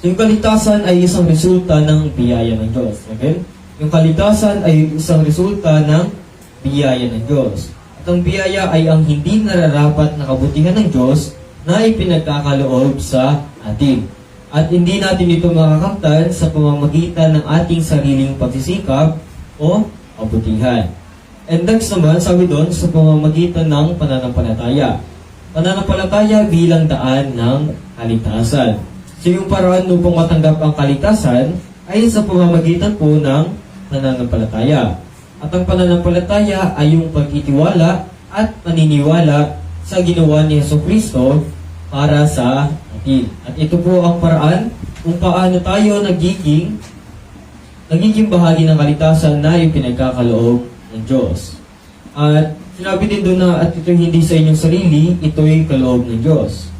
So yung kaligtasan ay isang resulta ng biyaya ng Diyos. Okay? Yung kaligtasan ay isang resulta ng biyaya ng Diyos. At ang biyaya ay ang hindi nararapat na kabutihan ng Diyos na ipinagkakaloob sa atin. At hindi natin ito makakamtan sa pamamagitan ng ating sariling pagsisikap o kabutihan. And next naman, sabi doon, sa pamamagitan ng pananampalataya. Pananampalataya bilang daan ng kaligtasan. So yung paraan upang matanggap ang kaligtasan ay sa pamamagitan po ng pananampalataya. At ang pananampalataya ay yung pagtitiwala at paniniwala sa ginawa ni Yeso Kristo para sa atin. At ito po ang paraan kung paano tayo nagiging nagiging bahagi ng kaligtasan na yung pinagkakaloob ng Diyos. At sinabi din doon na at ito hindi sa inyong sarili, ito'y kaloob ng Diyos.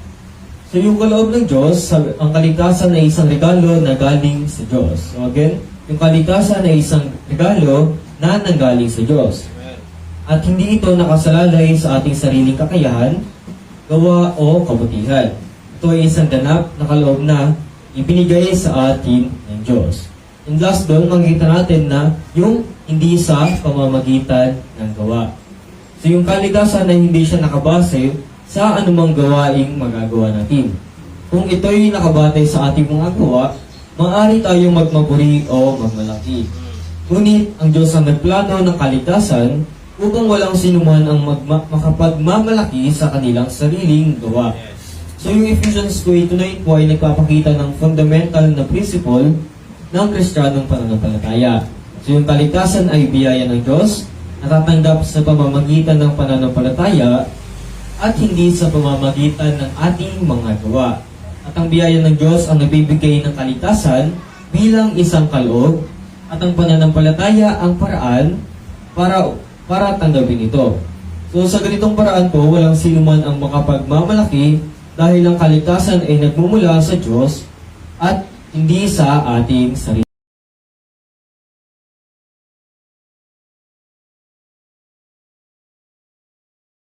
So yung kaloob ng Diyos, ang kaligtasan ay isang regalo na galing sa Diyos. So again, yung kaligtasan ay isang regalo na nanggaling sa Diyos. At hindi ito nakasalalay sa ating sariling kakayahan, gawa o kabutihan. Ito ay isang ganap na kaloob na ibinigay sa atin ng Diyos. And last doon, makikita natin na yung hindi sa pamamagitan ng gawa. So yung kaligtasan na hindi siya nakabase sa anumang gawaing magagawa natin. Kung ito'y nakabatay sa ating mga gawa, maaari tayong magmaburi o magmalaki. Ngunit ang Diyos ang nagplano ng kaligtasan upang walang sinuman ang makapagmamalaki sa kanilang sariling gawa. So yung Ephesians 2.8-9 po ay nagpapakita ng fundamental na principle ng Kristiyanong pananampalataya. So yung kaligtasan ay biyaya ng Diyos, natatanggap sa pamamagitan ng pananampalataya at hindi sa pamamagitan ng ating mga gawa. At ang biyaya ng Diyos ang nagbibigay ng kaligtasan bilang isang kaloob at ang pananampalataya ang paraan para para tanggapin ito. So sa ganitong paraan po, walang sino man ang makapagmamalaki dahil ang kaligtasan ay nagmumula sa Diyos at hindi sa ating sarili.